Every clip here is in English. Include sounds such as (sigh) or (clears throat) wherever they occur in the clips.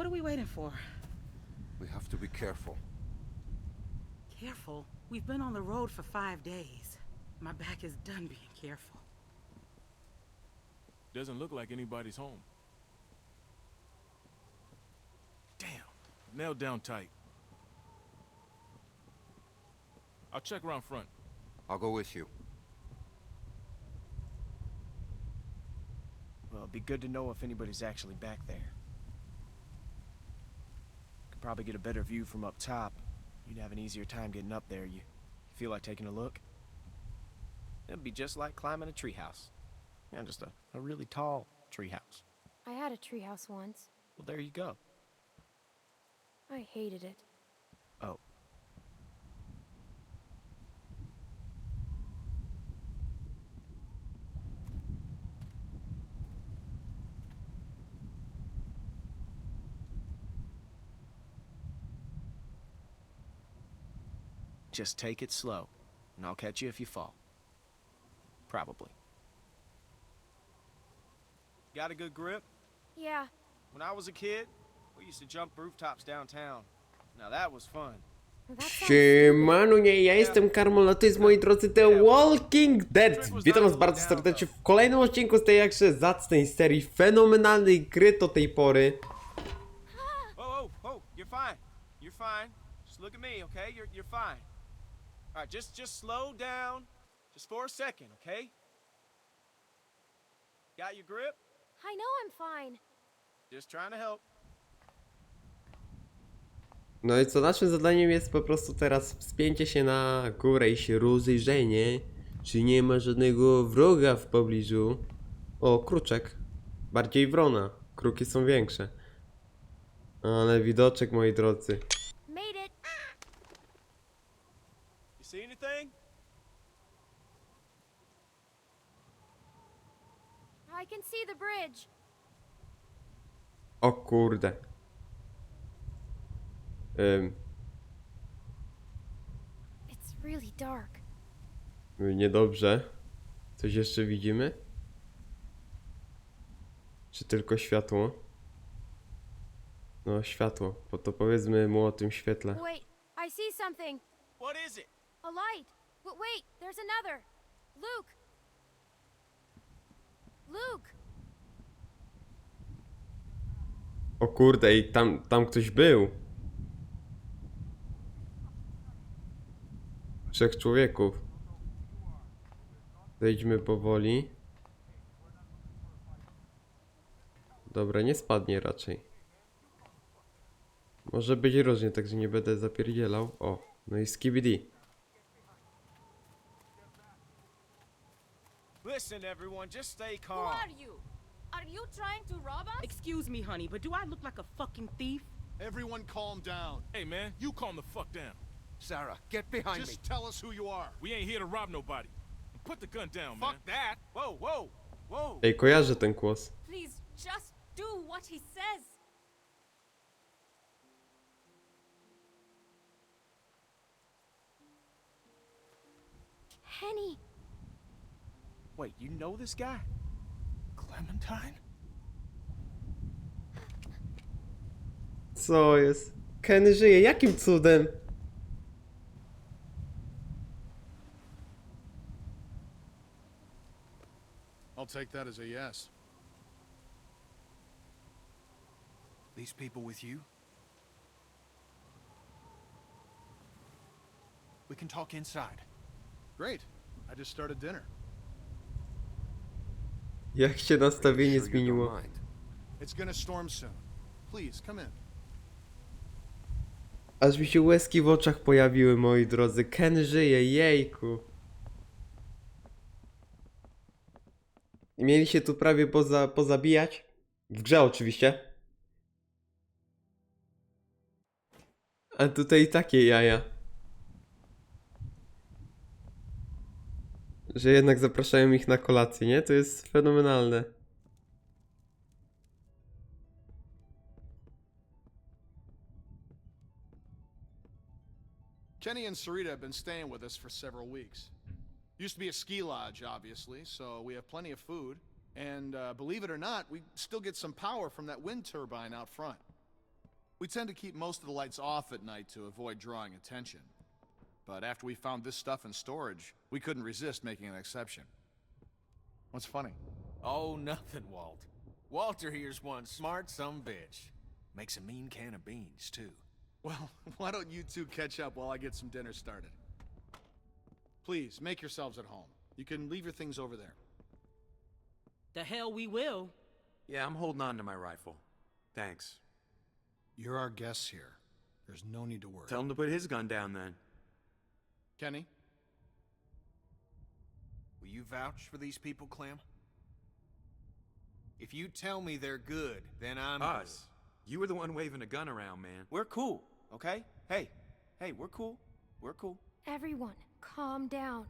What are we waiting for? We have to be careful. Careful. We've been on the road for five days. My back is done being careful. Doesn't look like anybody's home. Damn. Nailed down tight. I'll check around front. I'll go with you. Well, it'd be good to know if anybody's actually back there. Probably get a better view from up top. You'd have an easier time getting up there. You, you feel like taking a look? It'd be just like climbing a treehouse. Yeah, just a, a really tall treehouse. I had a treehouse once. Well, there you go. I hated it. Oh. Just take it slow, and I'll catch you if you fall. Probably. Got a good grip? Yeah, When I was a kid, we used to jump rooftops downtown. Now that was fun. that sounds Siemano, nie, ja jestem Karmol, a to jest moi drodzy The Walking Dead. Witam was bardzo serdecznie w kolejnym odcinku z tej jakże zacnej serii, fenomenalnej gry do tej pory. Oh, oh, oh, you're fine. You're fine. Just look at me, okay? You're you're fine. All right, just just slow down, just for a second, okay? Got your grip? I know I'm fine. Just trying to help. No i co, naszym zadaniem jest po prostu teraz wspięcie się na górę i się rozejrzenie, czy nie ma żadnego wroga w pobliżu. O, kruczek. Bardziej wrona. Kruki są większe. Ale widoczek, moi drodzy. Made it. You see anything? I can see the bridge. O kurde. Ym, It's really dark. niedobrze. Coś jeszcze widzimy? Czy tylko światło? No, światło. Bo to powiedzmy mu o tym świetle. Wait, I see something. What is it? A light. But wait, there's another. Luke. Luke. O kurde, i tam, tam ktoś był. Trzech człowieków. Zejdźmy powoli. Dobra, nie spadnie raczej. Może być różnie, także nie będę zapierdzielał. O, no i skibidi. Listen, everyone, just stay calm. Who calm. are you? Are you trying to rob us? Excuse me, honey, but do I look like a fucking thief? Everyone calm down. Hey, man, you calm the fuck down. Sarah, get behind me. Just tell us who you are. We ain't here to rob nobody. Put the gun down, man. Fuck that. Whoa, whoa, whoa. Ej, kojarzę ten głos. Please, just do what he says. Henny. Wait, you know this guy? Clementine? Co jest? Ken żyje, jakim cudem? I'll take that as a yes. These people with you? We can talk inside. Great. I just started dinner. Jak się nastawienie zmieniło? mind. It's gonna storm soon. Please, come in. Aż mi się łezki w oczach pojawiły, moi drodzy. Ken żyje, jejku. I Mieli się tu prawie poza, pozabijać. W grze oczywiście. A tutaj takie jaja. Że jednak zapraszają ich na kolację, nie? To jest fenomenalne. Kenny and Sarita have been staying with us for several weeks. Used to be a ski lodge, obviously, so we have plenty of food. And uh, believe it or not, we still get some power from that wind turbine out front. We tend to keep most of the lights off at night to avoid drawing attention. But after we found this stuff in storage, we couldn't resist making an exception. What's funny? Oh, nothing, Walt. Walter here's one smart some bitch. Makes a mean can of beans, too. Well, (laughs) why don't you two catch up while I get some dinner started? Please, make yourselves at home. You can leave your things over there. The hell we will. Yeah, I'm holding on to my rifle. Thanks. You're our guests here. There's no need to worry. Tell him to put his gun down then. Kenny? Will you vouch for these people, Clem? If you tell me they're good, then I'm Us. You were the one waving a gun around, man. We're cool, okay? Hey, hey, we're cool. We're cool. Everyone, calm down.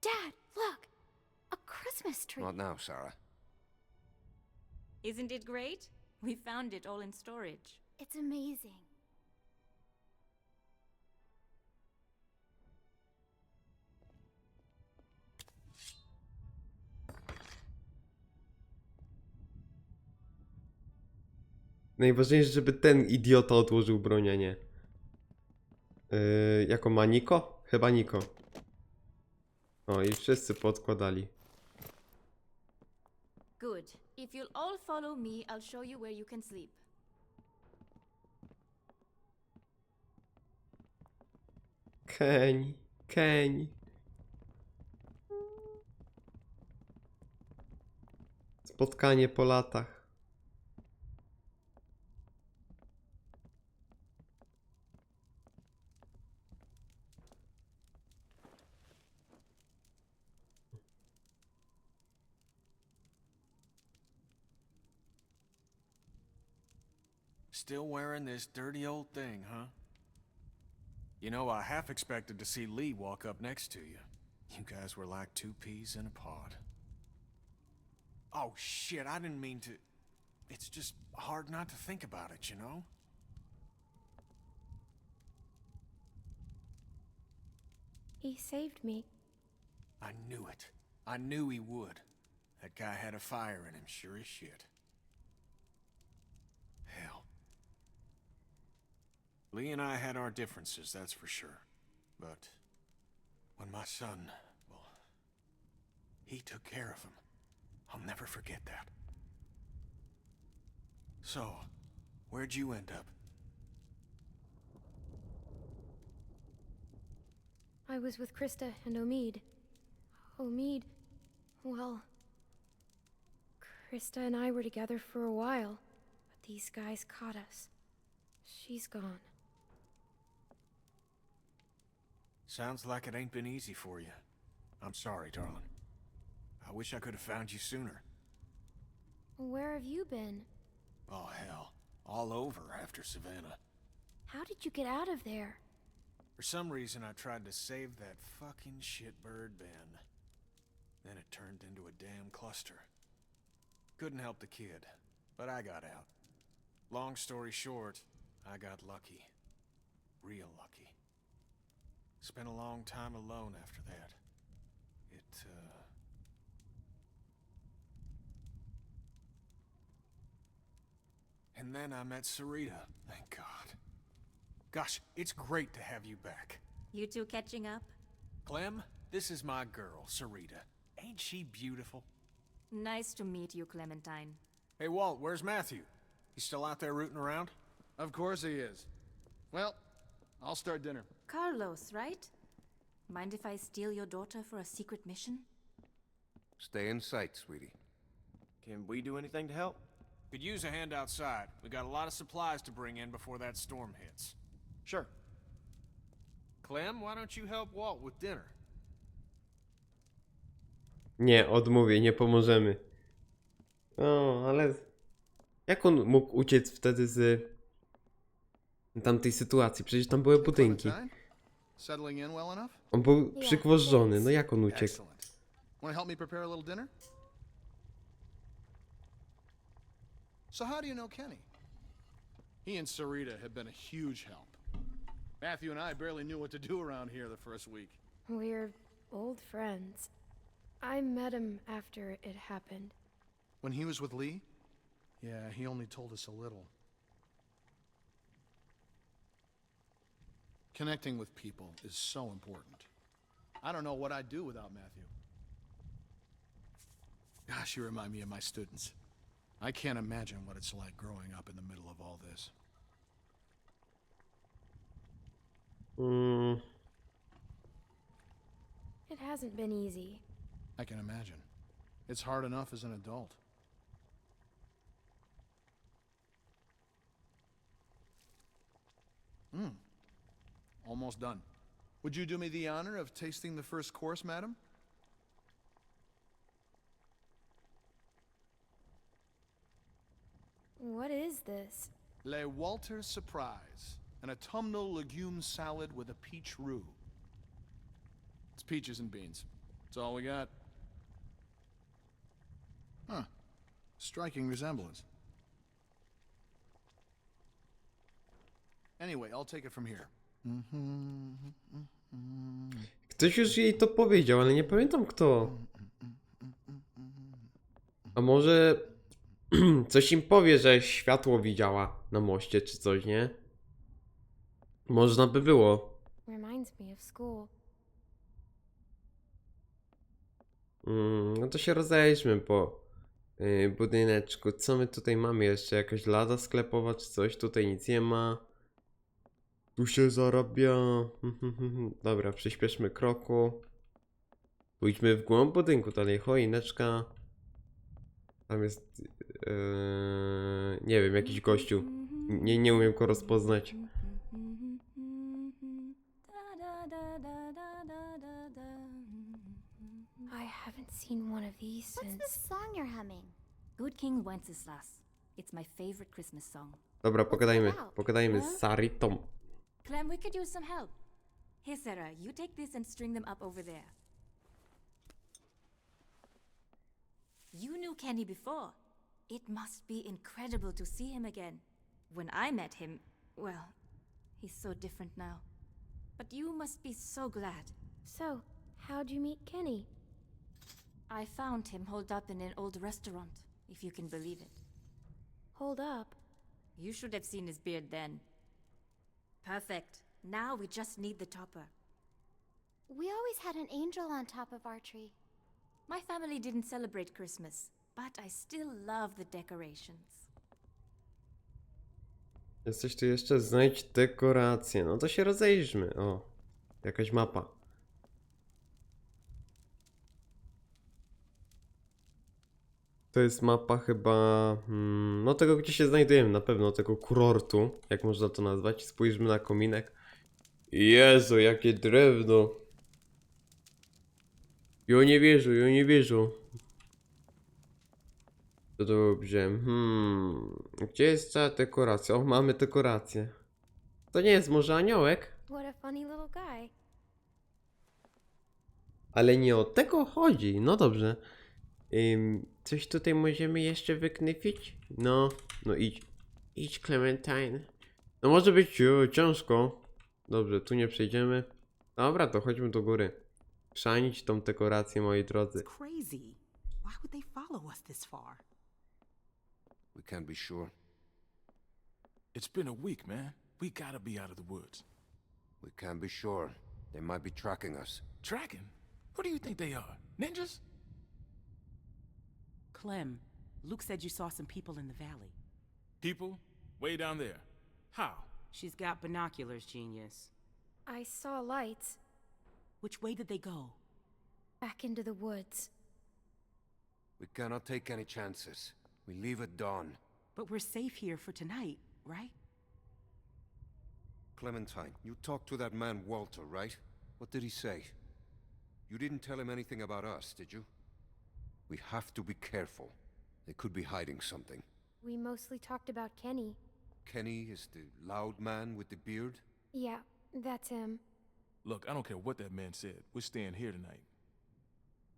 Dad, look! A Christmas tree. Not now, Sarah. Isn't it great? We found it all in storage. It's amazing. Najważniejsze, żeby ten idiota odłożył broń, a nie. Yy, jako ma Niko? Chyba Niko. O, i wszyscy podkładali. Good. If you'll all follow me, I'll show you where you can sleep. Keń, Keń. Spotkanie po latach. Still wearing this dirty old thing, huh? You know, I half expected to see Lee walk up next to you. You guys were like two peas in a pod. Oh, shit, I didn't mean to. It's just hard not to think about it, you know? He saved me. I knew it. I knew he would. That guy had a fire in him, sure as shit. Hell. Lee and I had our differences, that's for sure. But when my son, well, he took care of him. I'll never forget that. So, where'd you end up? I was with Krista and Omid. Omid, well, Krista and I were together for a while, but these guys caught us. She's gone. Sounds like it ain't been easy for you. I'm sorry, darling. I wish I could have found you sooner. Where have you been? Oh, hell. All over after Savannah. How did you get out of there? For some reason, I tried to save that fucking shitbird Ben. Then it turned into a damn cluster. Couldn't help the kid, but I got out. Long story short, I got lucky. Real lucky. Spent a long time alone after that. It, uh... And then I met Sarita, thank God. Gosh, it's great to have you back. You two catching up? Clem, this is my girl, Sarita. Ain't she beautiful? Nice to meet you, Clementine. Hey, Walt, where's Matthew? He's still out there rooting around? Of course he is. Well, I'll start dinner. Carlos, right? Mind if I steal your daughter for a secret mission? Stay in sight, sweetie. Can we do anything to help? Could use a hand outside. We got a lot of supplies to bring in before that storm hits. Sure. Clem, why don't you help Walt with dinner? Nie, odmówię, nie pomożemy. O, ale jak on mógł uciec wtedy z tamtej sytuacji? Przecież tam były budynki. Clementine? Settling in well enough? On był Yeah, przygwożdżony, no jak on uciekł? Excellent. Want to help me prepare a little dinner? So how do you know Kenny? He and Sarita have been a huge help. Matthew and I barely knew what to do around here the first week. We're old friends. I met him after it happened. When he was with Lee? Yeah, he only told us a little. Connecting with people is so important. I don't know what I'd do without Matthew. Gosh, you remind me of my students. I can't imagine what it's like growing up in the middle of all this. Mm, It hasn't been easy. I can imagine. It's hard enough as an adult. Hmm. Almost done. Would you do me the honor of tasting the first course, madam? What is this? Le Walter Surprise, an autumnal legume salad with a peach roux. It's peaches and beans. That's all we got. Huh. Striking resemblance. Anyway, I'll take it from here. Ktoś już jej to powiedział, ale nie pamiętam kto. A może (clears throat) coś im powie, że światło widziała na moście czy coś, nie? Można by było. Reminds me of school. Mm, no to się rozejrzmy po yy, budyneczku. Co my tutaj mamy jeszcze? Jakaś lada sklepowa czy coś? Tutaj nic nie ma. Tu się zarabia. Dobra, przyspieszmy kroku. Pójdźmy w głąb budynku, dalej choineczka. Tam jest... Yy, nie wiem, jakiś gościu. Nie, nie umiem go rozpoznać. I haven't seen one of these What's since. this song you're humming? Good King Wenceslas. It's my favorite Christmas song. Dobra, pogadajmy. Pogadajmy z Saritą. Clem, we could use some help. Here, Sarah, you take this and string them up over there. You knew Kenny before. It must be incredible to see him again. When I met him, well, he's so different now. But you must be so glad. So, how'd you meet Kenny? I found him holed up in an old restaurant, if you can believe it. Hold up. You should have seen his beard then. Perfect. Now we just need the topper. We always had an angel on top of our tree. My family didn't celebrate Christmas, but I still love the decorations. Jesteś tu jeszcze? Znajdź dekoracje. No to się rozejrzmy. O, jakaś mapa. To jest mapa chyba, hmm, no tego gdzie się znajdujemy, na pewno tego kurortu, jak można to nazwać. Spójrzmy na kominek. Jezu, jakie drewno. Ja nie wierzę, ja nie wierzę. To dobrze. Hmm. Gdzie jest ta dekoracja? O, mamy dekorację. To nie jest może aniołek? What a funny little guy. Ale nie o tego chodzi. No dobrze. Ym, coś tutaj możemy jeszcze wyknyfić? No, no idź. Idź, Clementine. No może być o, ciężko. Dobrze, tu nie przejdziemy. Dobra, to chodźmy do góry. Chrzanić tą dekorację, moi drodzy. It's crazy. Why would they follow us this far? We can't be sure. It's been a week, man. We gotta be out of the woods. We can't be sure. They might be tracking us. Tracking? Who do you think they are? Ninjas? Clem, Luke said you saw some people in the valley. People? Way down there. How? She's got binoculars, genius. I saw lights Which way did they go? back into the woods. We cannot take any chances. We leave at dawn. But we're safe here for tonight, right? Clementine, you talked to that man Walter, right? What did he say? You didn't tell him anything about us, did you? We have to be careful. They could be hiding something. We mostly talked about Kenny. Kenny is the loud man with the beard? Yeah, that's him. Look, I don't care what that man said. We're staying here tonight.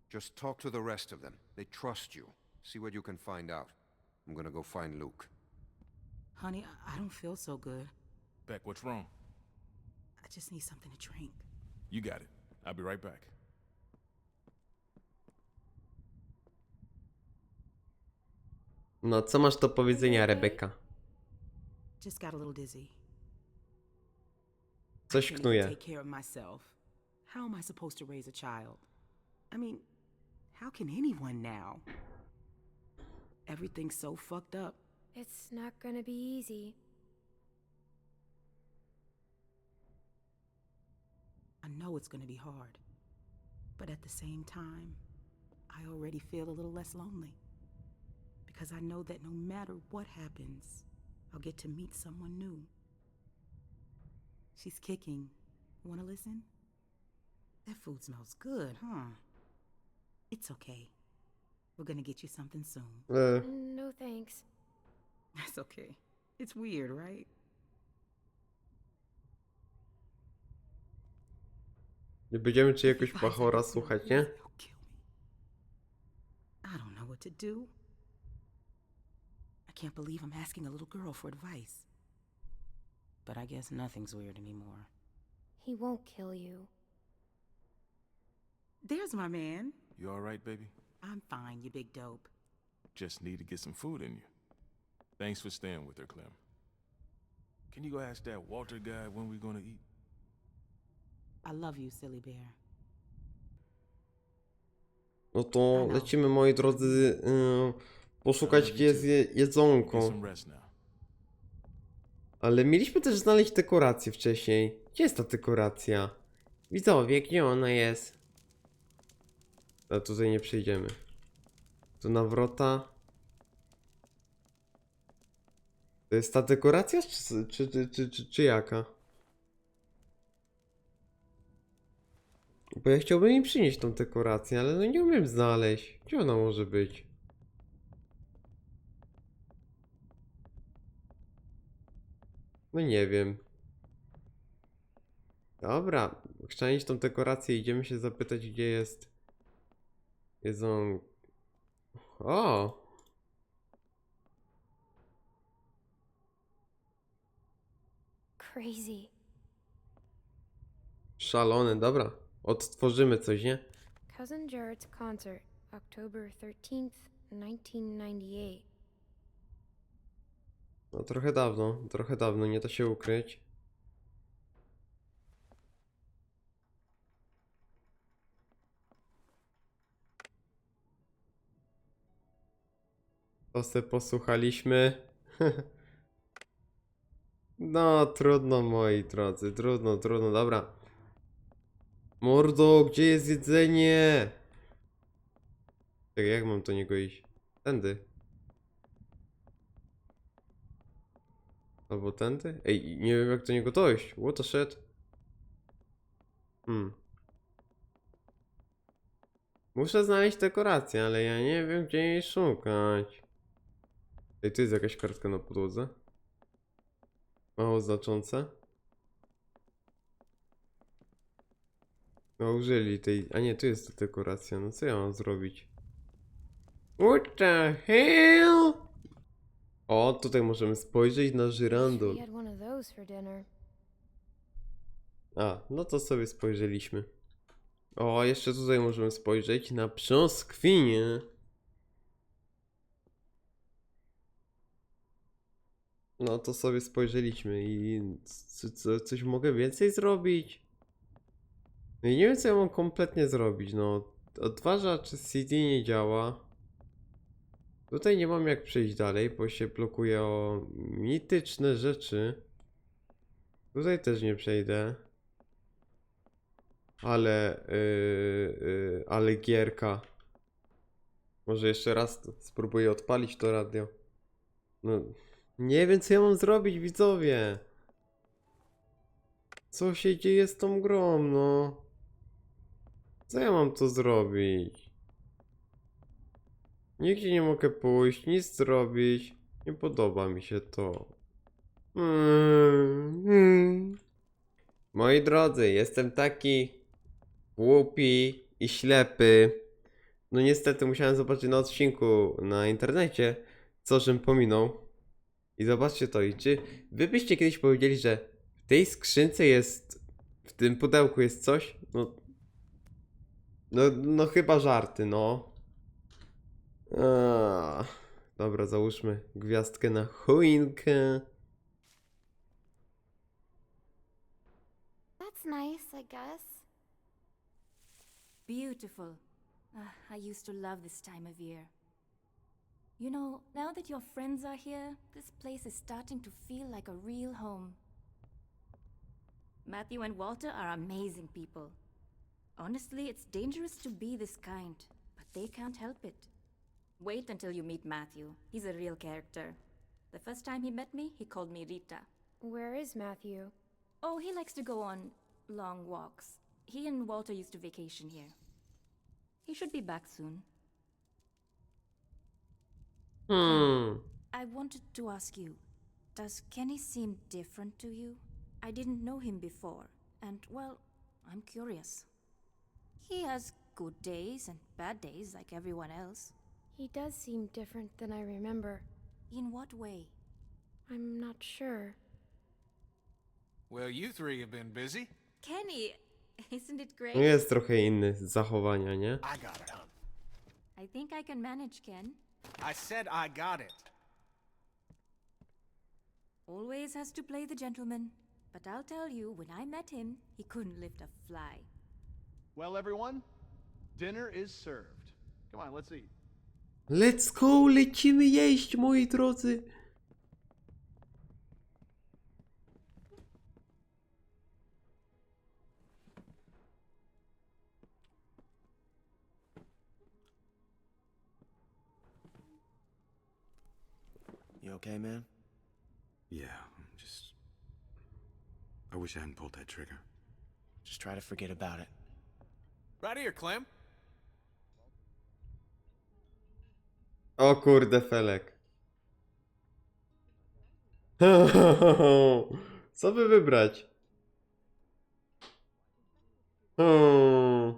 Just talk to the rest of them. They trust you. See what you can find out. I'm gonna go find Luke. Honey, I- I don't feel so good. Beck, what's wrong? I just need something to drink. You got it. I'll be right back. No, co masz do powiedzenia, Rebeka? Just got a little dizzy. Coś Can't knuje. take care of myself. How am I supposed to raise a child? I mean, how can anyone now? Everything's so fucked up. It's not gonna be easy. I know it's gonna be hard. But at the same time, I already feel a little less lonely. Because I know that no matter what happens, I'll get to meet someone new. She's kicking. Wanna listen? That food smells good, huh? It's okay. We're gonna get you something soon. E, No thanks. (laughs) That's okay. It's weird, right? nie będziemy czy If he jakoś finds out pachora it's real, słuchać, he'll- nie? he'll kill me. I don't know what to do. I can't believe I'm asking a little girl for advice. But I guess nothing's weird anymore. He won't kill you. There's my man. You alright, baby? I'm fine, you big dope. Just need to get some food in you. Thanks for staying with her, Clem. Can you go ask that Walter guy when we're gonna eat? I love you, silly bear. No to lecimy, moi drodzy, y, poszukać gdzie jest je, jedzonko. Ale mieliśmy też znaleźć dekorację wcześniej. Gdzie jest ta dekoracja? Widzowie, gdzie ona jest? A tutaj nie przejdziemy. Tu na wrota. To jest ta dekoracja, czy, czy, czy, czy, czy, czy jaka? Bo ja chciałbym im przynieść tą dekorację, ale no nie umiem znaleźć. Gdzie ona może być? No nie wiem. Dobra, chrzanić tą dekorację, idziemy się zapytać, gdzie jest jedzą... O! Crazy. Szalone, dobra. Odtworzymy coś, nie? Cousin Jared's concert, October 13th, 1998. No trochę dawno, trochę dawno, nie da się ukryć. To se posłuchaliśmy. (laughs) No, trudno moi drodzy, trudno, trudno, dobra. Mordo, gdzie jest jedzenie? Czekaj, jak mam do niego iść? Tędy. Albo tędy? Ej, nie wiem jak do niego dojść. What the shit? Hmm. Muszę znaleźć dekorację, ale ja nie wiem gdzie jej szukać. Ej, tu jest jakaś kartka na podłodze. Mało znaczące. No użyli tej... A nie, tu jest ta dekoracja. No co ja mam zrobić? What the hell? O, tutaj możemy spojrzeć na żyrandol. A, no to sobie spojrzeliśmy. O, jeszcze tutaj możemy spojrzeć na brzoskwinię. No to sobie spojrzeliśmy i co, co, coś mogę więcej zrobić? No i nie wiem co ja mam kompletnie zrobić, no. Odtwarzacz CD nie działa. Tutaj nie mam jak przejść dalej, bo się blokuje o mityczne rzeczy. Tutaj też nie przejdę. Ale, yy, yy, ale gierka. Może jeszcze raz to spróbuję odpalić to radio. No, nie wiem co ja mam zrobić, widzowie. Co się dzieje z tą grą, no? Co ja mam tu zrobić? Nigdzie nie mogę pójść, nic zrobić. Nie podoba mi się to. Mm, mm. Moi drodzy, jestem taki głupi i ślepy. No niestety musiałem zobaczyć na odcinku na internecie, co żem pominął. I zobaczcie to. I czy wy byście kiedyś powiedzieli, że w tej skrzynce jest, w tym pudełku jest coś? No, no, no chyba żarty, no. Eee, Dobra, załóżmy gwiazdkę na choinkę. That's nice, I guess. Beautiful. Ah, I used to love this time of year. You know, now that your friends are here, this place is starting to feel like a real home. Matthew and Walter are amazing people. Honestly, it's dangerous to be this kind, but they can't help it. Wait until you meet Matthew. He's a real character. The first time he met me, he called me Rita. Where is Matthew? Oh, he likes to go on long walks. He and Walter used to vacation here. He should be back soon. Hmm. I wanted to ask you Does Kenny seem different to you? I didn't know him before, and well, I'm curious. He has good days and bad days like everyone else. He does seem different than I remember. In what way? I'm not sure. Well, you three have been busy. Kenny, (laughs) isn't it great? No Jest trochę inny z zachowania, nie? I got it, hon. I think I can manage, Ken. I said I got it. Always has to play the gentleman. But I'll tell you, when I met him, he couldn't lift a fly. Well, everyone, dinner is served. Come on, let's eat. Let's go, lecimy jeść, moi drodzy. You okay, man? Yeah, I'm just. I wish I hadn't pulled that trigger. Just try to forget about it. Right here, Clem. O kurde, Felek. (laughs) Co by wybrać? Hmm.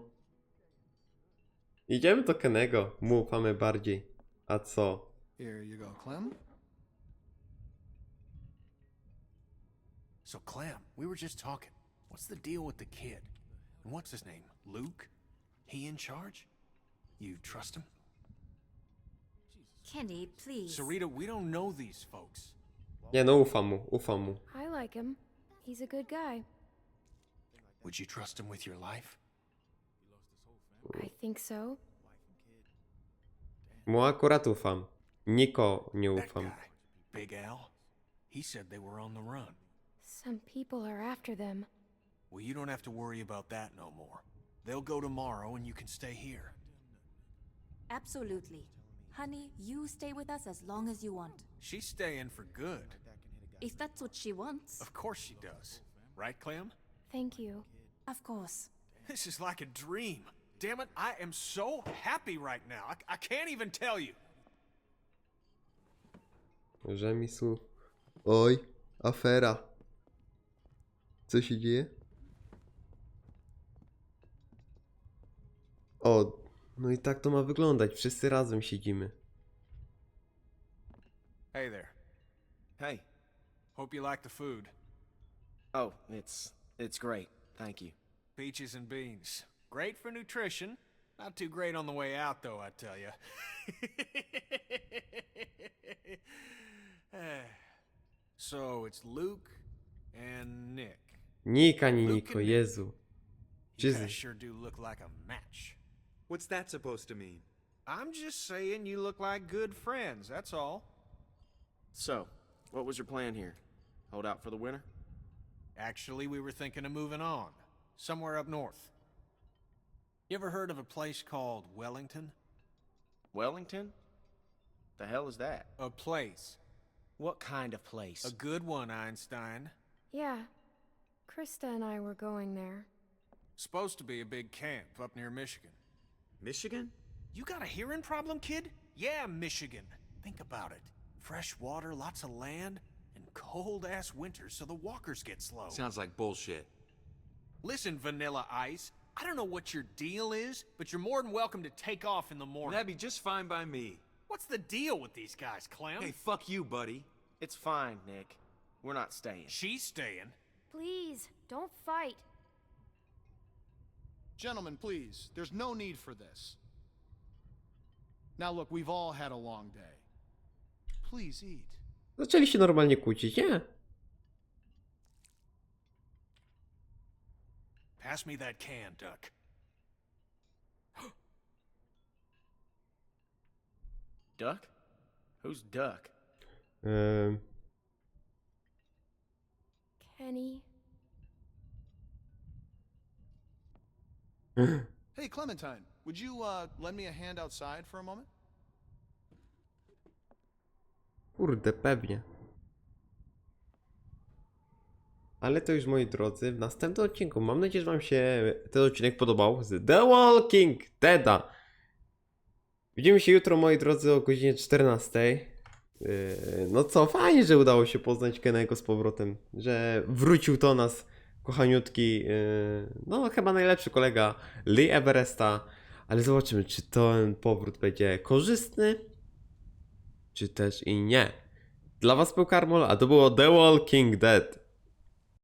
Idziemy do Kenego. Mu ufamy bardziej. A co? Here you go, Clem. So, Clem, we were just talking. What's the deal with the kid? And what's his name? Luke? He in charge? You trust him? Kenny, please. Sarita, we don't know these folks. Nie no, ufam mu, ufam mu. I like him. He's a good guy. Would you trust him with your life? I think so. Mu akurat ufam. Niko nie That ufam. guy, Big Al, he said they were on the run. Some people are after them. Well, you don't have to worry about that no more. They'll go tomorrow and you can stay here. Absolutely. Honey, you stay with us as long as you want. She's staying for good. If that's what she wants. Of course she does. Right, Clem? Thank you. Of course. This is like a dream. Damn it, I am so happy right now. I, I can't even tell you. Rzemisł. Oj, afera. Co się dzieje? O, no i tak to ma wyglądać. Wszyscy razem siedzimy. Hey there. Hey. Hope you like the food. Oh, it's it's great. Thank you. Peaches and beans. Great for nutrition. Not too great on the way out, though, I tell you. (laughs) so it's Luke and Nick. Nik ani Niko, and Nick. Jezu. You Jesus. guys sure do look like a match. What's that supposed to mean? I'm just saying you look like good friends, that's all. So, what was your plan here? Hold out for the winter? Actually, we were thinking of moving on. Somewhere up north. You ever heard of a place called Wellington? Wellington? The hell is that? A place. What kind of place? A good one, Einstein. Yeah. Krista and I were going there. Supposed to be a big camp up near Michigan. Michigan? You got a hearing problem, kid? Yeah, Michigan. Think about it. Fresh water, lots of land, and cold ass winters so the walkers get slow. Sounds like bullshit. Listen, Vanilla Ice, I don't know what your deal is, but you're more than welcome to take off in the morning. That'd be just fine by me. What's the deal with these guys, Clem? Hey, fuck you, buddy. It's fine, Nick. We're not staying. She's staying. Please, don't fight. Gentlemen, please, there's no need for this. Now, look, we've all had a long day. Please eat. Zaczęli się normalnie kłócić, nie? Pass me that can, Duck. (gasps) Duck? Who's Duck? Um. Kenny. Hey, Clementine, would you uh, lend me a hand outside for a moment? Kurde, pewnie. Ale to już moi drodzy, w następnym odcinku. Mam nadzieję, że Wam się ten odcinek podobał z The Walking Deada. Widzimy się jutro, moi drodzy, o godzinie 14. Yy, No co, fajnie, że udało się poznać Kenego z powrotem, że wrócił do nas kochaniutki, yy, no chyba najlepszy kolega Lee Everesta, ale zobaczymy, czy ten powrót będzie korzystny, czy też i nie. Dla was był Karmol, a to było The Walking Dead.